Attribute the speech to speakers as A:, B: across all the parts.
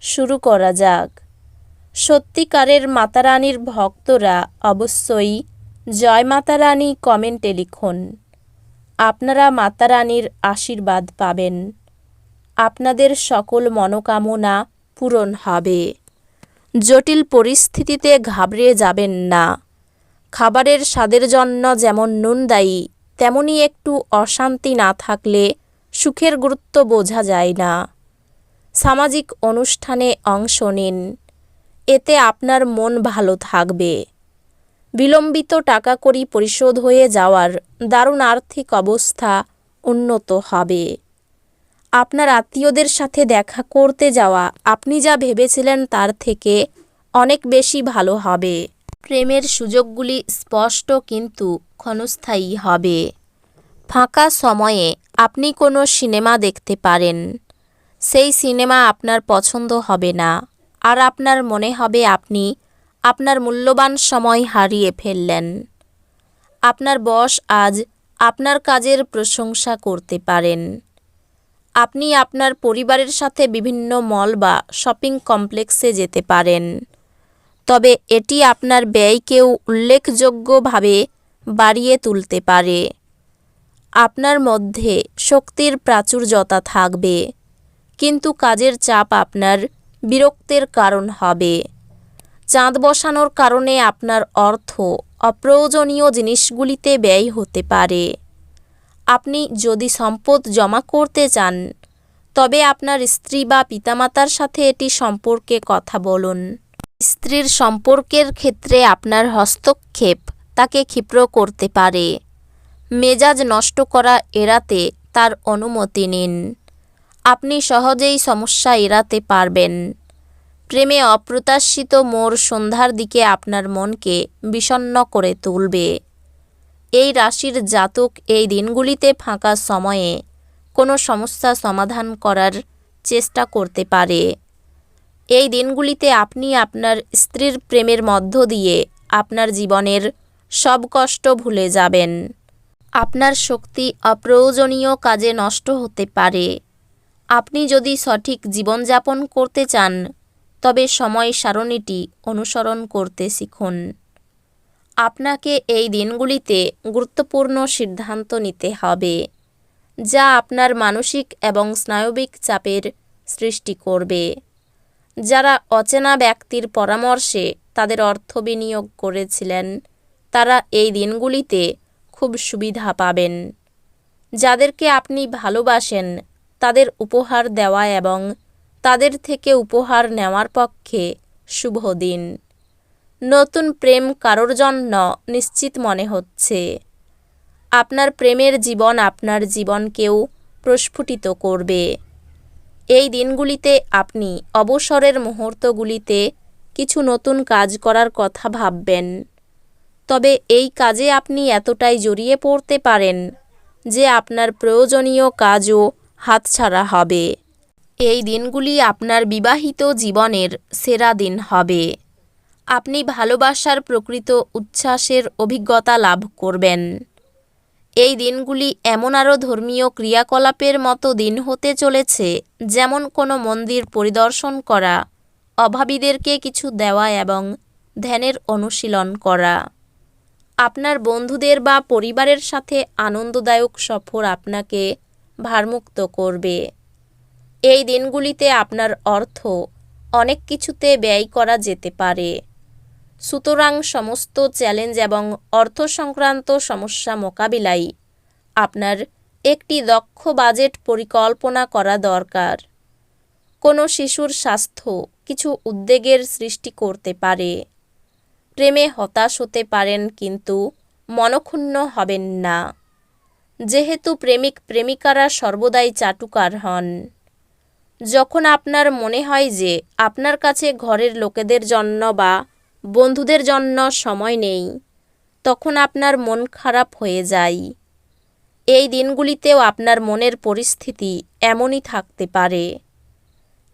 A: শুরু করা যাক। সত্যিকারের মাতারানীর ভক্তরা অবশ্যই জয় মাতারানী কমেন্টে লিখুন। আপনারা মাতারানীর আশীর্বাদ পাবেন। আপনাদের সকল মনোকামনা পূরণ হবে। জটিল পরিস্থিতিতে ঘাবড়ে যাবেন না। খাবারের স্বাদের জন্য যেমন নুন দায়ী, তেমনি একটু অশান্তি না থাকলে সুখের গুরুত্ব বোঝা যায় না। সামাজিক অনুষ্ঠানে অংশ নিন। এতে আপনার মন ভালো থাকবে। বিলম্বিত টাকা করি পরিশোধ হয়ে যাওয়ার দারুণ আর্থিক অবস্থা উন্নত হবে। আপনার আত্মীয়দের সাথে দেখা করতে যাওয়া, আপনি যা ভেবেছিলেন তার থেকে অনেক বেশি ভালো হবে। প্রেমের সুযোগগুলি স্পষ্ট কিন্তু ক্ষণস্থায়ী হবে। ফাঁকা সময়ে আপনি কোনো সিনেমা দেখতে পারেন। সেই সিনেমা আপনার পছন্দ হবে না। আর আপনার মনে হবে আপনি আপনার মূল্যবান সময় হারিয়ে ফেললেন। আপনার বস আজ আপনার কাজের প্রশংসা করতে পারেন। আপনি আপনার পরিবারের সাথে বিভিন্ন মল বা শপিং কমপ্লেক্সে যেতে পারেন। তবে এটি আপনার ব্যয়কেও উল্লেখযোগ্যভাবে বাড়িয়ে তুলতে পারে। আপনার মধ্যে শক্তির প্রাচুর্যতা থাকবে। কিন্তু কাজের চাপ আপনার বিরক্তের কারণ হবে। চাঁদ বসানোর কারণে আপনার অর্থ অপ্রয়োজনীয় জিনিসগুলিতে ব্যয় হতে পারে। আপনি যদি সম্পদ জমা করতে চান, তবে আপনার স্ত্রী বা পিতামাতার সাথে এটি সম্পর্কে কথা বলুন। স্ত্রীর সম্পর্কের ক্ষেত্রে আপনার হস্তক্ষেপ তাকে ক্ষিপ্র করতে পারে। মেজাজ নষ্ট করা এড়াতে তার অনুমতি নিন। আপনি সহজেই সমস্যা এড়াতে পারবেন। প্রেমে অপ্রত্যাশিত মোর সন্ধ্যার দিকে আপনার মনকে বিষণ্ন করে তুলবে। এই রাশির জাতক এই দিনগুলিতে ফাঁকা সময়ে কোনো সমস্যা সমাধান করার চেষ্টা করতে পারে। এই দিনগুলিতে আপনি আপনার স্ত্রীর প্রেমের মধ্য দিয়ে আপনার জীবনের সব কষ্ট ভুলে যাবেন। আপনার শক্তি অপ্রয়োজনীয় কাজে নষ্ট হতে পারে। আপনি যদি সঠিক জীবনযাপন করতে চান, তবে সময় সারণীটি অনুসরণ করতে শিখুন। আপনাকে এই দিনগুলিতে গুরুত্বপূর্ণ সিদ্ধান্ত নিতে হবে, যা আপনার মানসিক এবং স্নায়বিক চাপের সৃষ্টি করবে। যারা অচেনা ব্যক্তির পরামর্শে তাদের অর্থ বিনিয়োগ করেছিলেন, তারা এই দিনগুলিতে খুব সুবিধা পাবেন। যাদেরকে আপনি ভালোবাসেন তাদের উপহার দেওয়া এবং তাদের থেকে উপহার নেওয়ার পক্ষে শুভ দিন। নতুন প্রেম কারোর জন্য নিশ্চিত মনে হচ্ছে। আপনার প্রেমের জীবন আপনার জীবনকেও প্রস্ফুটিত করবে। এই দিনগুলিতে আপনি অবসরের মুহূর্তগুলিতে কিছু নতুন কাজ করার কথা ভাববেন। তবে এই কাজে আপনি এতটাই জড়িয়ে পড়তে পারেন যে আপনার প্রয়োজনীয় কাজও হাতছাড়া হবে। এই দিনগুলি আপনার বিবাহিত জীবনের সেরা দিন হবে। আপনি ভালোবাসার প্রকৃত উচ্ছ্বাসের অভিজ্ঞতা লাভ করবেন। এই দিনগুলি এমন আরও ধর্মীয় ক্রিয়াকলাপের মতো দিন হতে চলেছে, যেমন কোনো মন্দির পরিদর্শন করা, অভাবীদেরকে কিছু দেওয়া এবং ধ্যানের অনুশীলন করা। আপনার বন্ধুদের বা পরিবারের সাথে আনন্দদায়ক সফর আপনাকে ভারমুক্ত করবে। এই দিনগুলিতে আপনার অর্থ অনেক কিছুতে ব্যয় করা যেতে পারে। সুতরাং সমস্ত চ্যালেঞ্জ এবং অর্থ সংক্রান্ত সমস্যা মোকাবিলায় আপনার একটি দক্ষ বাজেট পরিকল্পনা করা দরকার। কোনো শিশুর স্বাস্থ্য কিছু উদ্বেগের সৃষ্টি করতে পারে। প্রেমে হতাশ হতে পারেন কিন্তু মনক্ষুণ্ণ হবেন না। যেহেতু প্রেমিক প্রেমিকারা সর্বদাই চাটুকার হন। যখন আপনার মনে হয় যে আপনার কাছে ঘরের লোকেদের জন্য বা বন্ধুদের জন্য সময় নেই, তখন আপনার মন খারাপ হয়ে যায়। এই দিনগুলিতেও আপনার মনের পরিস্থিতি এমনই থাকতে পারে।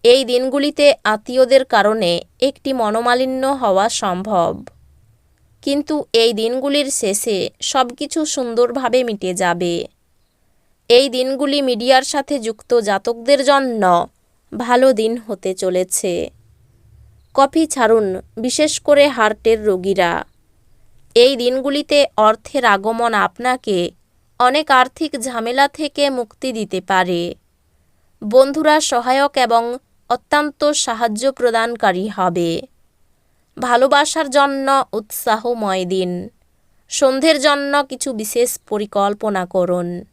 A: এই দিনগুলিতে আত্মীয়দের কারণে একটি মনোমালিন্য হওয়া সম্ভব। কিন্তু এই দিনগুলির শেষে সব কিছু সুন্দরভাবে মিটে যাবে। এই দিনগুলি মিডিয়ার সাথে যুক্ত জাতকদের জন্য ভালো দিন হতে চলেছে। কফি ছাড়ুন, বিশেষ করে হার্টের রোগীরা। এই দিনগুলিতে অর্থের আগমন আপনাকে অনেক আর্থিক ঝামেলা থেকে মুক্তি দিতে পারে। বন্ধুরা সহায়ক এবং অত্যন্ত সাহায্য প্রদানকারী হবে। ভালোবাসার জন্য উৎসাহময় দিন। সন্ধ্যের জন্য কিছু বিশেষ পরিকল্পনা করুন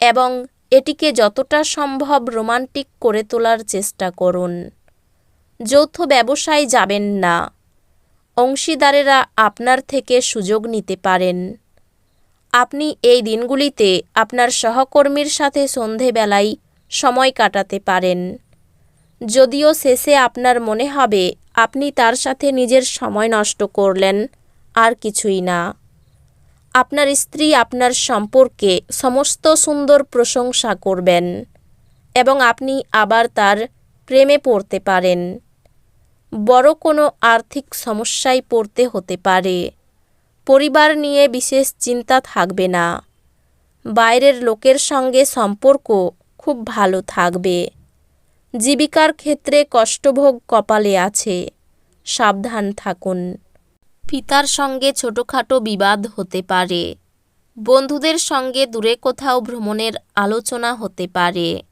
A: এবং এটিকে যতটা সম্ভব রোমান্টিক করে তোলার চেষ্টা করুন। যৌথ ব্যবসায় যাবেন না। অংশীদারেরা আপনার থেকে সুযোগ নিতে পারেন। আপনি এই দিনগুলিতে আপনার সহকর্মীর সাথে সন্ধেবেলায় সময় কাটাতে পারেন। যদিও শেষে আপনার মনে হবে, আপনি তার সাথে নিজের সময় নষ্ট করলেন, আর কিছুই না। আপনার স্ত্রী আপনার সম্পর্কে সমস্ত সুন্দর প্রশংসা করবেন এবং আপনি আবার তার প্রেমে পড়তে পারেন। বড় কোনো আর্থিক সমস্যায় পড়তে হতে পারে। পরিবার নিয়ে বিশেষ চিন্তা থাকবে না। বাইরের লোকের সঙ্গে সম্পর্ক খুব ভালো থাকবে। জীবিকার ক্ষেত্রে কষ্টভোগ কপালে আছে। সাবধান থাকুন। পিতার সঙ্গে ছোটোখাটো বিবাদ হতে পারে। বন্ধুদের সঙ্গে দূরে কোথাও ভ্রমণের আলোচনা হতে পারে।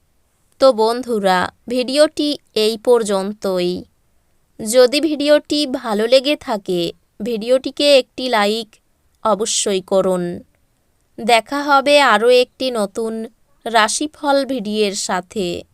A: তো বন্ধুরা, ভিডিওটি এই পর্যন্তই। যদি ভিডিওটি ভালো লেগে থাকে, ভিডিওটিকে একটি লাইক অবশ্যই করুন। দেখা হবে আরও একটি নতুন রাশিফল ভিডিওর সাথে।